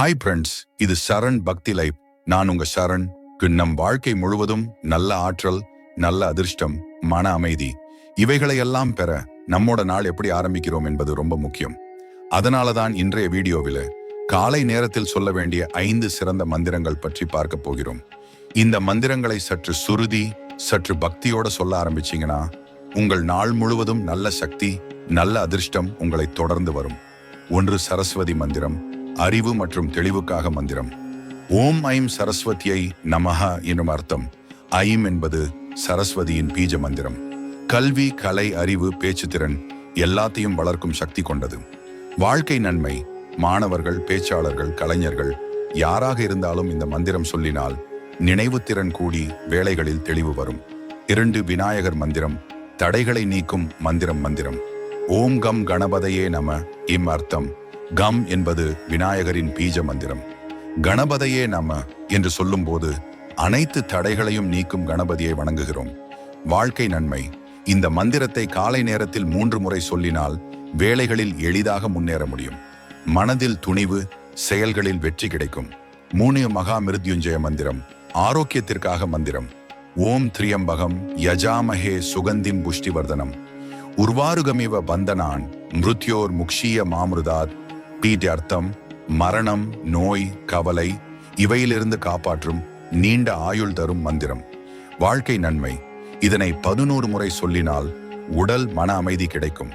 Hi friends இது சரண் பக்தி life. நான் உங்க சரண். நம் வாழ்க்கை முழுவதும் நல்ல ஆற்றல் நல்ல அதிர்ஷ்டம் மன அமைதி. இவைகளை எல்லாம் பெற நம்மோட நாள் எப்படி ஆரம்பிக்கிறோம் என்பது ரொம்ப முக்கியம். அதனால தான் இன்றைய வீடியோவில் காலை நேரத்தில் சொல்ல வேண்டிய ஐந்து சிறந்த மந்திரங்கள் பற்றி பார்க்க போகிறோம். இந்த மந்திரங்களை சற்று சுருதி சற்று பக்தியோட சொல்ல ஆரம்பிச்சீங்கன்னா உங்கள் நாள் முழுவதும் நல்ல சக்தி நல்ல அதிர்ஷ்டம் உங்களை தொடர்ந்து வரும். ஒன்று சரஸ்வதி மந்திரம் அறிவு மற்றும் தெளிவுக்காக மந்திரம். ஓம் ஐம் சரஸ்வதியை நமஹா என்னும் அர்த்தம். ஐம் என்பது சரஸ்வதியின் பீஜ மந்திரம். கல்வி கலை அறிவு பேச்சு திறன் எல்லாத்தையும் வளர்க்கும் சக்தி கொண்டது. வாழ்க்கை நன்மை மாணவர்கள் பேச்சாளர்கள் கலைஞர்கள் யாராக இருந்தாலும் இந்த மந்திரம் சொல்லினால் நினைவு திறன் கூடி வேலைகளில் தெளிவு வரும். இரண்டு விநாயகர் மந்திரம் தடைகளை நீக்கும் மந்திரம் மந்திரம். ஓம் கம் கணபதையே நம இம் அர்த்தம். கம் என்பது விநாயகரின் பீஜ மந்திரம். கணபதையே நம என்று சொல்லும்போது அனைத்து தடைகளையும் நீக்கும் கணபதியை வணங்குகிறோம். வாழ்க்கை நன்மை. இந்த மந்திரத்தை காலை நேரத்தில் மூன்று முறை சொல்லினால் வேலைகளில் எளிதாக முன்னேற முடியும். மனதில் துணிவு செயல்களில் வெற்றி கிடைக்கும். மூணு மகா மிருத்யுஞ்சய மந்திரம் ஆரோக்கியத்திற்காக மந்திரம். ஓம் திரியம்பகம் யஜாமஹே சுகந்திம் புஷ்டிவர்தனம். உர்வாருகமிவ பந்தனான் மிருத்யோர் முக்ஷிய மாமிருதாத் பீட் அர்த்தம் மரணம் நோய் கவலை இவையிலிருந்து காப்பாற்றும் நீண்ட ஆயுள் தரும் மந்திரம். வாழ்க்கை நன்மை. இதனை பதினோரு முறை சொல்லினால் உடல் மன அமைதி கிடைக்கும்.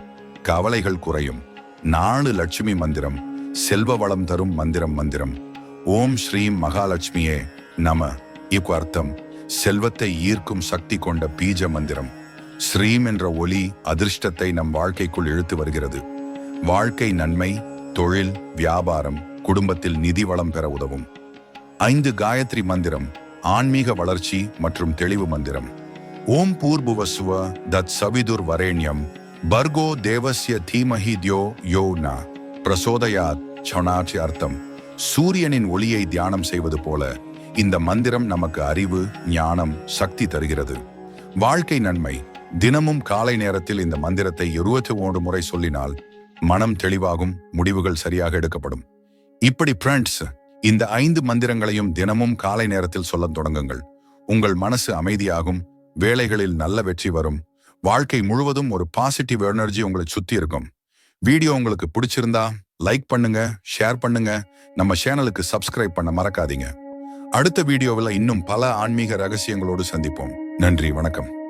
கவலைகள் குறையும். நாலு லட்சுமி மந்திரம் செல்வ வளம் தரும் மந்திரம் மந்திரம். ஓம் ஸ்ரீ மகாலட்சுமியே நம. இக்கு அர்த்தம் செல்வத்தை ஈர்க்கும் சக்தி கொண்ட பீஜ மந்திரம். ஸ்ரீம் என்ற ஒலி அதிர்ஷ்டத்தை நம் வாழ்க்கைக்குள் இழுத்து வருகிறது. வாழ்க்கை நன்மை தொழில் வியாபாரம் குடும்பத்தில் நிதி வளம் பெற உதவும். ஐந்து காயத்ரி மந்திரம் ஆன்மீக வளர்ச்சி மற்றும் தெளிவு மந்திரம். ஓம் பூர்புவசுவ தத் சவிதுர் வரேண்யம் பர்கோ தேவசிய தீமஹி தியோ யோ ந பிரசோதயாத் சனாட்சி அர்த்தம். சூரியனின் ஒளியை தியானம் செய்வது போல இந்த மந்திரம் நமக்கு அறிவு ஞானம் சக்தி தருகிறது. வாழ்க்கை நன்மை. தினமும் காலை நேரத்தில் இந்த மந்திரத்தை இருபத்தி மூன்று முறை சொல்லினால் மனம் தெளிவாகும் முடிவுகள் சரியாக எடுக்கப்படும். இப்படி ஃப்ரெண்ட்ஸ் இந்த ஐந்து மந்திரங்களையும் தினமும் காலை நேரத்தில் சொல்ல தொடங்குங்கள். உங்கள் மனசு அமைதியாகும் வேலைகளில் நல்ல வெற்றி வரும் வாழ்க்கை முழுவதும் ஒரு பாசிட்டிவ் எனர்ஜி உங்களை சுத்தி இருக்கும். வீடியோ உங்களுக்கு பிடிச்சிருந்தா லைக் பண்ணுங்க ஷேர் பண்ணுங்க நம்ம சேனலுக்கு சப்ஸ்கிரைப் பண்ண மறக்காதீங்க. அடுத்த வீடியோவில் இன்னும் பல ஆன்மீக ரகசியங்களோடு சந்திப்போம். நன்றி வணக்கம்.